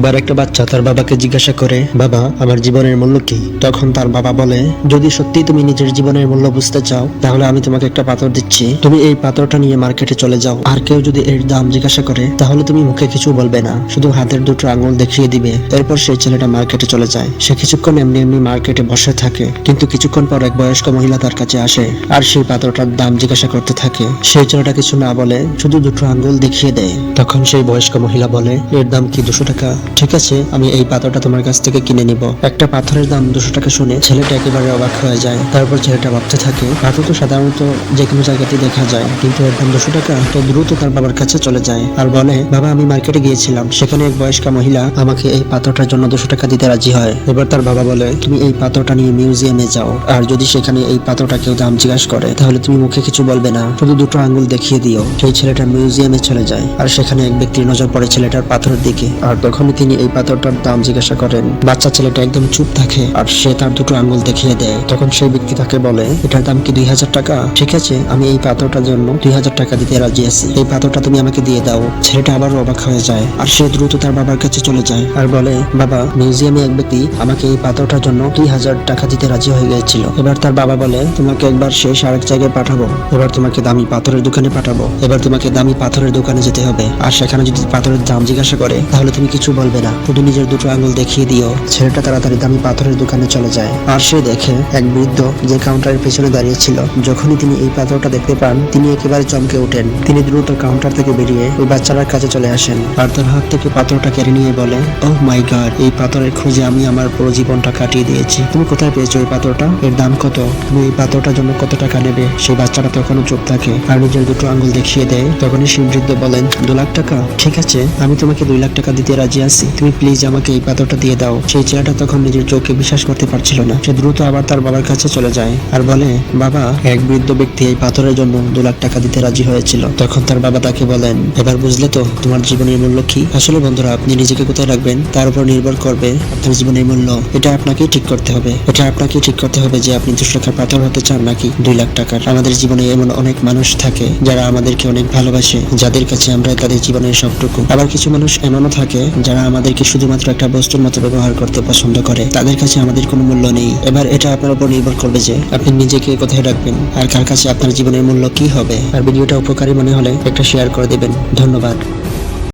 একবার একটা বাচ্চা তার বাবাকে জিজ্ঞাসা করে, বাবা, আমার জীবনের মূল্য কি? তখন তার বাবা বলে, যদি সত্যি তুমি নিজের জীবনের মূল্য বুঝতে চাও, তাহলে আমি তোমাকে একটা পাথর দিচ্ছি। তুমি এই পাথরটা নিয়ে মার্কেটে চলে যাও। আর কেউ যদি এর দাম জিজ্ঞাসা করে, তাহলে তুমি মুখে কিছু বলবে না। শুধু হাতের দুটো আঙুল দেখিয়ে দিবে। এরপর সেই ছেলেটা মার্কেটে চলে যায়। সে কিছুক্ষণ এমনি এমনি মার্কেটে বসে থাকে। কিন্তু কিছুক্ষণ পর এক বয়স্ক মহিলা তার কাছে আসে আর সেই পাথরটার দাম জিজ্ঞাসা করতে থাকে। সেই ছেলেটা কিছু না বলে, শুধু দুটো আঙ্গুল দেখিয়ে দেয়। তখন সেই বয়স্ক মহিলা বলে, এর দাম কি দুশো টাকা? ঠিক আছে, আমি এই পাথরটা তোমার কাছ থেকে কিনে নিব। একটা পাথরের দাম দুশো টাকা শুনে ছেলেটা একেবারে অবাক হয়ে যায়। তারপর ছেলেটা ভাবতে থাকে, পাথর তো সাধারণত যে কোনো জায়গাতে দেখা যায়, কিন্তু এর দাম দুশো টাকা তো দ্রুত তার বাবার কাছে চলে যায়। আর বলে, বাবা, আমি মার্কেটে গিয়েছিলাম, সেখানে এক বয়স্কা মহিলা আমাকে এই পাথরটার জন্য দুশো টাকা দিতে রাজি হয়। এবার তার বাবা বলে, তুমি এই পাথরটা নিয়ে মিউজিয়ামে যাও, আর যদি সেখানে এই পাথরটা কেউ দাম জিজ্ঞাসা করে, তাহলে তুমি মুখে কিছু বলবে না, শুধু দুটো আঙ্গুল দেখিয়ে দিও। সেই ছেলেটা মিউজিয়ামে চলে যায়, আর সেখানে এক ব্যক্তির নজর পড়ে ছেলেটার পাথরের দিকে। আর তখনই তিনি এই পাথরটার দাম জিজ্ঞাসা করেন, বাচ্চা ছেলেটা একদম চুপ থাকে আর সে তার দুটো আঙ্গুল দেখিয়ে দেয়। তখন সেই ব্যক্তি তাকে বলে, এটার দাম কি দুই হাজার টাকা? ঠিক আছে, আমি এই পাথরটার জন্য দুই হাজার টাকা দিতে রাজি আছি। এই পাথরটা তুমি আমাকে দিয়ে দাও। ছেলেটা আবার অবাক হয়ে যায় আর সে দ্রুত তার বাবার কাছে চলে যায় আর বলে, বাবা, মিউজিয়ামে এক ব্যক্তি আমাকে এই পাথরটার জন্য দুই হাজার টাকা দিতে রাজি হয়ে গিয়েছিল। এবার তার বাবা বলে, তোমাকে একবার শেষ আরেক জায়গায় পাঠাবো। এবার তোমাকে দামি পাথরের দোকানে পাঠাবো। এবার তোমাকে দামি পাথরের দোকানে যেতে হবে। আর সেখানে যদি পাথরের দাম জিজ্ঞাসা করে, তাহলে তুমি কিছু বলবে না। শুধু নিজের দুটো আঙুল দেখিয়ে দিও। ছেলেটা তাড়াতাড়ি দামি পাথরের দোকানে চলে যায়। আর সে দেখে এক বৃদ্ধ যে কাউন্টারের পেছনে দাঁড়িয়ে ছিল। যখনই তিনি এই পাথরটা দেখতে পান, তিনি একেবারে চমকে ওঠেন। তিনি দ্রুত কাউন্টার থেকে বেরিয়ে ওই বাচ্চাটার কাছে চলে আসেন। আর তার হাত থেকে পাথরটা কেড়ে নিয়ে বলে ও মাই গড এই পাথরের খোঁজে আমি আমার পুরো জীবনটা কাটিয়ে দিয়েছি। তুমি কোথায় পেয়েছ এই পাথরটা? এর দাম কত? তুমি এই পাথরটার জন্য কত টাকা নেবে? সেই বাচ্চাটা তখনও চুপ থাকে আর নিজের দুটো আঙ্গুল দেখিয়ে দেয়। তখনই সেই বৃদ্ধ বলেন, দু লাখ টাকা? ঠিক আছে, আমি তোমাকে দুই লাখ টাকা দিতে রাজি আছি। তুমি প্লিজ আমাকে এই পাথরটা দিয়ে দাও। সেই ছেলেটা তখন নিজের চোখে বিশ্বাস করতে পারছিল না। সে দ্রুত আবার তার বাবার কাছে চলে যায় আর বলে, বাবা, এক বৃদ্ধ ব্যক্তি এই পাথরের জন্য দু লাখ টাকা দিতে রাজি হয়েছিল। তখন তার বাবা তাকে বলেন, এবার বুঝলে তো, তোমার জীবনের মূল্য কি? আসলে বন্ধুরা, আপনি নিজেকে কোথায় রাখবেন? তার উপর নির্ভর করবে আপনার জীবনের মূল্য। এটা আপনাকেই ঠিক করতে হবে। এটা আপনাকে ঠিক করতে হবে যে আপনি দুশো টাকার পাথর হতে চান নাকি দুই লাখ টাকার। আমাদের জীবনে এমন অনেক মানুষ থাকে যারা আমাদেরকে অনেক ভালোবাসে। যাদের কাছে আমরা তাদের জীবনের সবটুকু। আবার কিছু মানুষ এমনও থাকে যারা আমাদেরকে শুধুমাত্র একটা বস্তুর মতো ব্যবহার করতে পছন্দ করে, তাদের কাছে আমাদের কোনো মূল্য নেই। এবার এটা আপনার উপর নির্ভর করবে যে আপনি নিজেকে কোথায় রাখবেন আর কার কাছে আপনার জীবনের মূল্য কি হবে। আর ভিডিওটা উপকারী মনে হলে একটা শেয়ার করে দেবেন। ধন্যবাদ।